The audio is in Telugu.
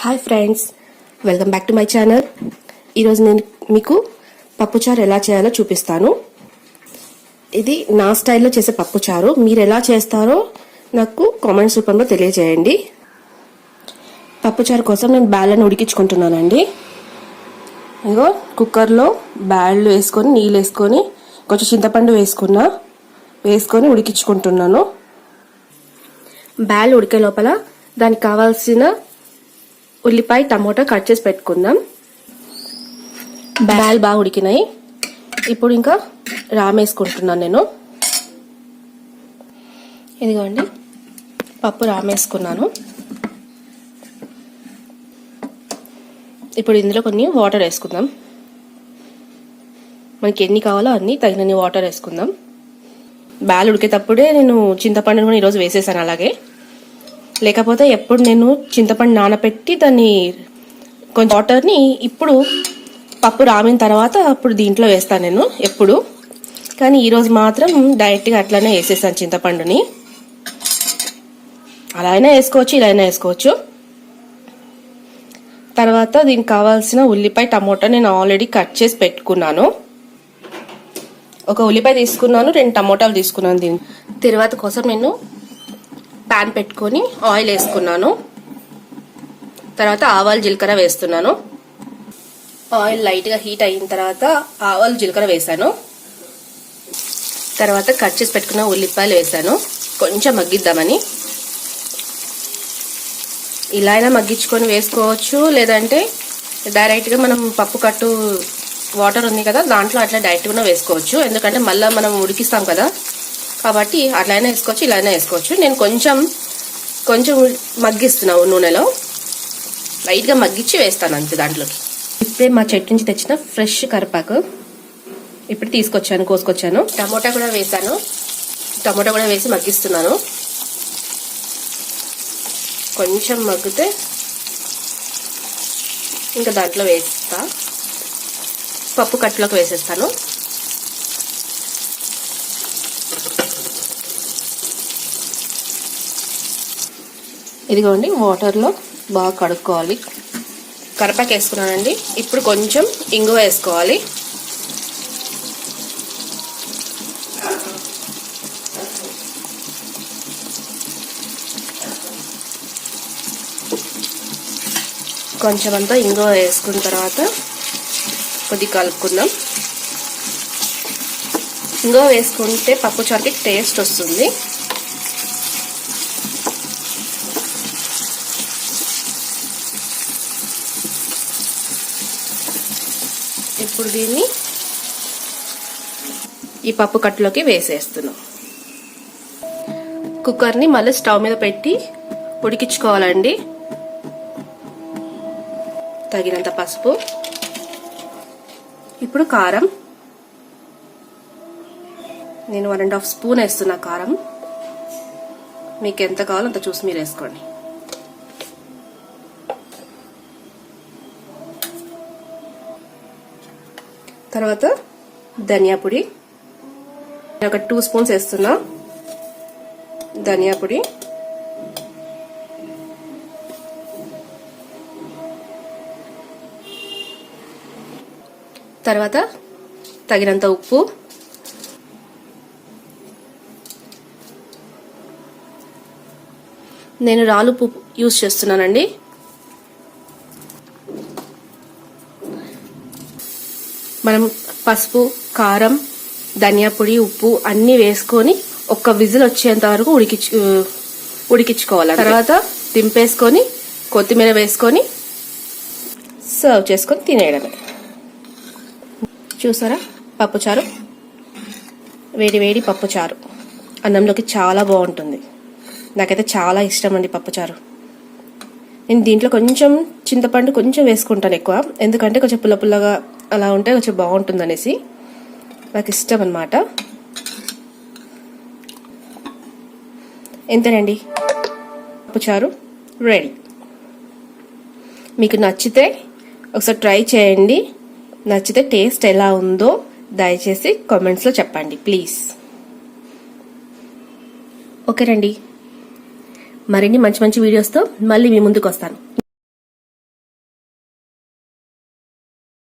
Hi friends welcome back to my channel ఈరోజు నేను మీకు పప్పుచారు ఎలా చేయాలో చూపిస్తాను. ఇది నా స్టైల్లో చేసే పప్పుచారు మీరు ఎలా చేస్తారో నాకు కామెంట్స్ రూపంలో తెలియజేయండి. పప్పుచారు కోసం నేను బ్యాళ్ళను ఉడికించుకుంటున్నానండి. ఇగో కుక్కర్లో బ్యాళ్ళు వేసుకొని నీళ్ళు వేసుకొని కొంచెం చింతపండు వేసుకున్నా వేసుకొని ఉడికించుకుంటున్నాను. బ్యాల్ ఉడికే లోపల దానికి కావాల్సిన ఉల్లిపాయ టమోటా కట్ చేసి పెట్టుకుందాం. బ్యాల్ బాగా ఉడికినాయి. ఇప్పుడు ఇంకా రామ్ వేసుకుంటున్నాను నేను. ఇదిగోండి పప్పు రామ్ వేసుకున్నాను. ఇప్పుడు ఇందులో కొన్ని వాటర్ వేసుకుందాం. మనకి ఎన్ని కావాలో అన్ని తగినన్ని వాటర్ వేసుకుందాం. బ్యాల్ ఉడికేటప్పుడే నేను చింతపండుని కూడా ఈరోజు వేసేసాను అలాగే. లేకపోతే ఎప్పుడు నేను చింతపండు నానబెట్టి దాన్ని కొంచెం వాటర్ని ఇప్పుడు పప్పు రామిన తర్వాత అప్పుడు దీంట్లో వేస్తాను నేను ఎప్పుడు. కానీ ఈరోజు మాత్రం డైరెక్ట్గా అట్లానే వేసేసాను చింతపండుని. అలా అయినా వేసుకోవచ్చు ఇలా అయినా వేసుకోవచ్చు. తర్వాత దీనికి కావాల్సిన ఉల్లిపాయ టమోటా నేను ఆల్రెడీ కట్ చేసి పెట్టుకున్నాను. ఒక ఉల్లిపాయ తీసుకున్నాను రెండు టమోటాలు తీసుకున్నాను దీని తర్వాత కోసం నేను ప్యాన్ పెట్టుకొని ఆయిల్ వేసుకున్నాను. తర్వాత ఆవాలు జీలకర్ర వేస్తున్నాను. ఆయిల్ లైట్గా హీట్ అయిన తర్వాత ఆవాలు జీలకర్ర వేసాను తర్వాత కట్ చేసి పెట్టుకున్న ఉల్లిపాయలు వేసాను కొంచెం మగ్గిద్దామని. ఇలా అయినా మగ్గించుకొని వేసుకోవచ్చు. లేదంటే డైరెక్ట్గా మనం పప్పు కట్టు వాటర్ ఉంది కదా దాంట్లో అట్లా డైరెక్ట్గా వేసుకోవచ్చు. ఎందుకంటే మళ్ళీ మనం ఉడికిస్తాం కదా. కాబట్టి అట్లయినా వేసుకోవచ్చు ఇలా అయినా వేసుకోవచ్చు. నేను కొంచెం కొంచెం మగ్గిస్తున్నావు నూనెలో. లైట్గా మగ్గించి వేస్తాను అంతే దాంట్లోకి. ఇప్పుడే మా చెట్టు నుంచి తెచ్చిన ఫ్రెష్ కరిపాకు ఇప్పుడు తీసుకొచ్చాను కోసుకొచ్చాను. టమోటా కూడా వేసాను. టమోటా కూడా వేసి మగ్గిస్తున్నాను. కొంచెం మగ్గితే ఇంకా దాంట్లో వేస్తా. పప్పు కట్టులోకి వేసేస్తాను. ఇదిగోండి వాటర్లో బాగా కడుక్కోవాలి. కరపాకు వేసుకున్నానండి ఇప్పుడు కొంచెం ఇంగువ వేసుకోవాలి. కొంచెం అంతా ఇంగువ వేసుకున్న తర్వాత కొద్ది కలుపుకుందాం. ఇంగువ వేసుకుంటే పప్పు చారుకి టేస్ట్ వస్తుంది. ఇప్పుడు దీన్ని ఈ పప్పు కట్టులోకి వేసేస్తున్నాం. కుక్కర్ని మళ్ళీ స్టవ్ మీద పెట్టి ఉడికించుకోవాలండి. తగినంత పసుపు. ఇప్పుడు కారం. నేను వన్ అండ్ హాఫ్ స్పూన్ వేస్తున్నా కారం. మీకు ఎంత కావాలో అంత చూసి మీరు వేసుకోండి. తర్వాత ధనియా పొడి. ఒక టూ స్పూన్స్ వేస్తున్నా. ధనియా పొడి. తర్వాత తగినంత ఉప్పు. నేను రాలుపు యూస్ చేస్తున్నానండి. మనం పసుపు కారం ధనియా పొడి ఉప్పు అన్ని వేసుకొని ఒక్క విజిల్ వచ్చేంత వరకు ఉడికించు ఉడికించుకోవాలి తర్వాత దింపేసుకొని కొత్తిమీర వేసుకొని సర్వ్ చేసుకొని తినేయడమే. చూసారా? పప్పుచారు వేడి వేడి పప్పుచారు అన్నంలోకి చాలా బాగుంటుంది. నాకైతే చాలా ఇష్టం అండి పప్పుచారు నేను దీంట్లో కొంచెం చింతపండు కొంచెం వేసుకుంటాను ఎక్కువ. ఎందుకంటే కొంచెం పుల్ల పుల్లగా అలా ఉంటే కొంచెం బాగుంటుంది అనేసి నాకు ఇష్టం అనమాట ఎంతేనండి? పప్పుచారు రెడీ. మీకు నచ్చితే ఒకసారి ట్రై చేయండి. నచ్చితే టేస్ట్ ఎలా ఉందో దయచేసి కామెంట్స్లో చెప్పండి ప్లీజ్. ఓకేనండి మరిన్ని మంచి మంచి వీడియోస్తో మళ్ళీ మీ ముందుకు వస్తాను.